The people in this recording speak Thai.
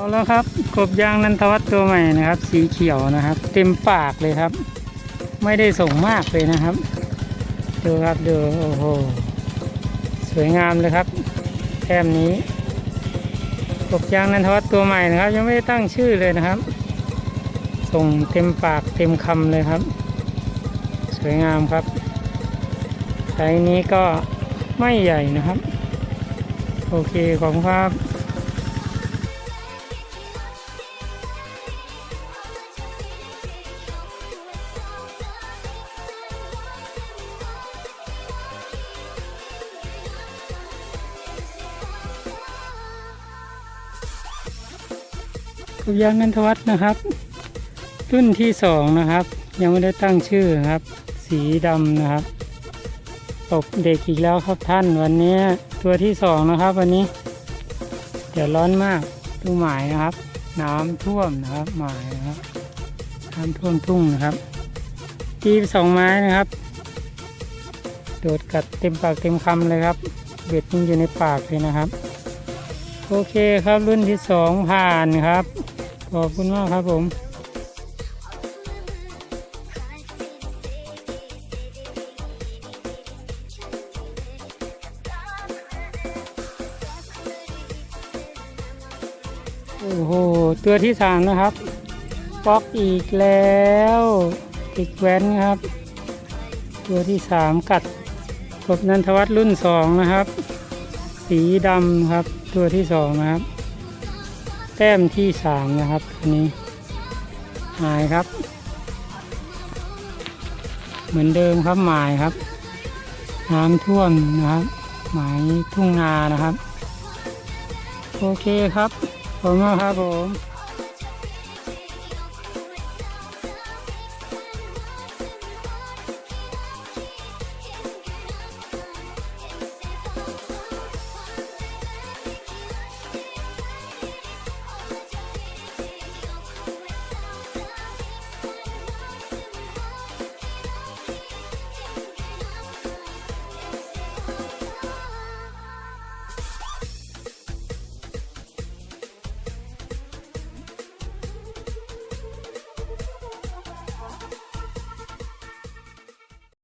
เอาแล้วครับกบยางนันทวัฒน์ตัวใหม่นะครับ สีเขียวนะครับ เต็มปากเลยครับ ไม่ได้ส่งมากเลยนะครับ ดูครับดูโอ้โหสวยงามเลยครับแต้มนี้กบยางนันทวัฒน์ตัวใหม่นะครับ ยังไม่ได้ตั้งชื่อเลยนะครับ ส่งเต็มปากเต็มคำเลยครับ สวยงามครับไซนี้ก็ไม่ใหญ่นะครับ โอเคขอบคุณครับ กบยางนันทวัฒน์นะครับ รุ่นที่สองนะครับ ยังไม่ได้ตั้งชื่อครับ สีดำนะครับตบเด็กอีกแล้วครับท่านวันนี้ตัวที่สองนะครับวันนี้ เดี๋ยวร้อนมากทุ่งหมายนะครับ น้ำท่วมนะครับหมายนะครับน้ำท่วมทุ่งนะครับตีไปสองไม้นะครับ โดดกัดเต็มปากเต็มคำเลยครับ เบ็ดยังอยู่ในปากเลยนะครับ โอเคครับรุ่นที่สองผ่านครับ ขอบคุณมากครับผมโอ้โห ตัวที่สามนะครับ ป๊อกอีกแล้วติกแว้นครับ ตัวที่สามกัดกบนันทวัฒน์รุ่นสองนะครับ สีดำครับ ตัวที่สองนะครับ ต้มที่สามนะครับอันนี้หมายครับ เหมือนเดิมครับหมายครับ น้ำท่วมนะครับ หมายทุ่งนานะครับ โอเคครับ ผมครับผม